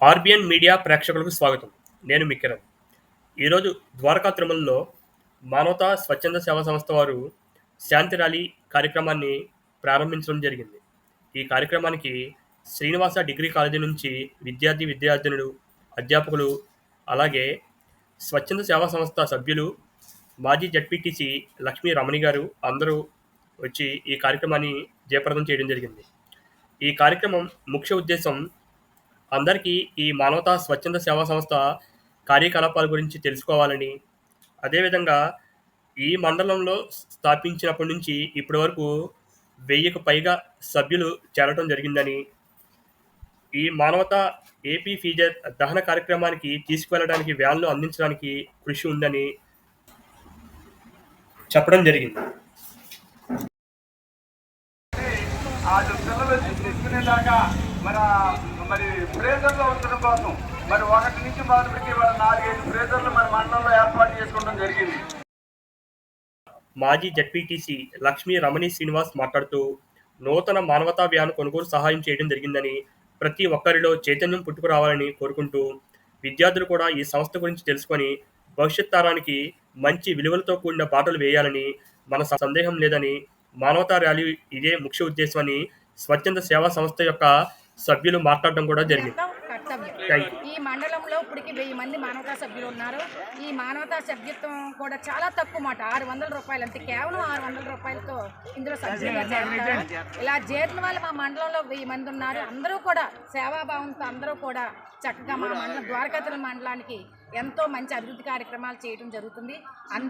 RBN media ప్రేక్షకులకు స్వాగతం. నేను మిక్కిరణ్ ఈరోజు ద్వారకా తిరుమలలో మానవతా స్వచ్ఛంద సేవా సంస్థ వారు శాంతి ర్యాలీ కార్యక్రమాన్ని ప్రారంభించడం జరిగింది. ఈ కార్యక్రమానికి శ్రీనివాస డిగ్రీ కాలేజీ నుంచి విద్యార్థి విద్యార్థినులు అధ్యాపకులు అలాగే స్వచ్ఛంద సేవా సంస్థ సభ్యులు మాజీ జడ్పీటీసీ లక్ష్మీ రమణి గారు అందరూ వచ్చి ఈ కార్యక్రమాన్ని జయప్రదం చేయడం జరిగింది. ఈ కార్యక్రమం ముఖ్య ఉద్దేశం అందరికీ ఈ మానవతా స్వచ్ఛంద సేవా సంస్థ కార్యకలాపాల గురించి తెలుసుకోవాలని. అదేవిధంగా ఈ మండలంలో స్థాపించినప్పటి నుంచి ఇప్పటి వరకు వెయ్యికి పైగా సభ్యులు చేరటం జరిగిందని. ఈ మానవతా ఏపీ ఫీజర్ దహన కార్యక్రమానికి తీసుకువెళ్ళడానికి వ్యాన్లు అందించడానికి కృషి ఉందని చెప్పడం జరిగింది. ఆ తీసుకునేదాకా మన మరి ఫ్రేజర్లో ఉంచడం కోసం మరి ఒకటి నుంచి మొదలుపెట్టి వాళ్ళ నాలుగైదు ఫ్రేజర్లు మన మండలంలో ఏర్పాటు చేసుకోవడం జరిగింది. మాజీ జడ్పీటీసీ లక్ష్మీ రమణి శ్రీనివాస్ మాట్లాడుతూ నూతన మానవతా వ్యాన్ కొనుగోలు సహాయం చేయడం జరిగిందని ప్రతి ఒక్కరిలో చైతన్యం పుట్టుకురావాలని కోరుకుంటూ విద్యార్థులు కూడా ఈ సంస్థ గురించి తెలుసుకొని భవిష్యత్ తరానికి మంచి విలువలతో కూడిన బాటలు వేయాలని మన సందేహం లేదని మానవతా ర్యాలీ ఇదే ముఖ్య ఉద్దేశం అని స్వచ్ఛంద సేవా సంస్థ యొక్క సభ్యులు మాట్లాడడం కూడా జరిగింది. ఈ మండలంలో ఇప్పటికి వెయ్యి మంది మానవతా సభ్యులు ఉన్నారు. ఈ మానవతా సభ్యత్వం కూడా చాలా తక్కువ మాట. ఆరు వందల రూపాయలు అంతే. కేవలం ఆరు వందల రూపాయలతో ఇందులో సభ్యులుగా చేరుతారు ఇలా చేరిన వాళ్ళు మా మండలంలో వెయ్యి మంది ఉన్నారు. అందరూ కూడా సేవాభావంతో అందరూ కూడా చక్కగా మా మండలం ద్వారకాతుల మండలానికి ఎంతో మంచి అభివృద్ధి కార్యక్రమాలు చేయడం జరుగుతుంది.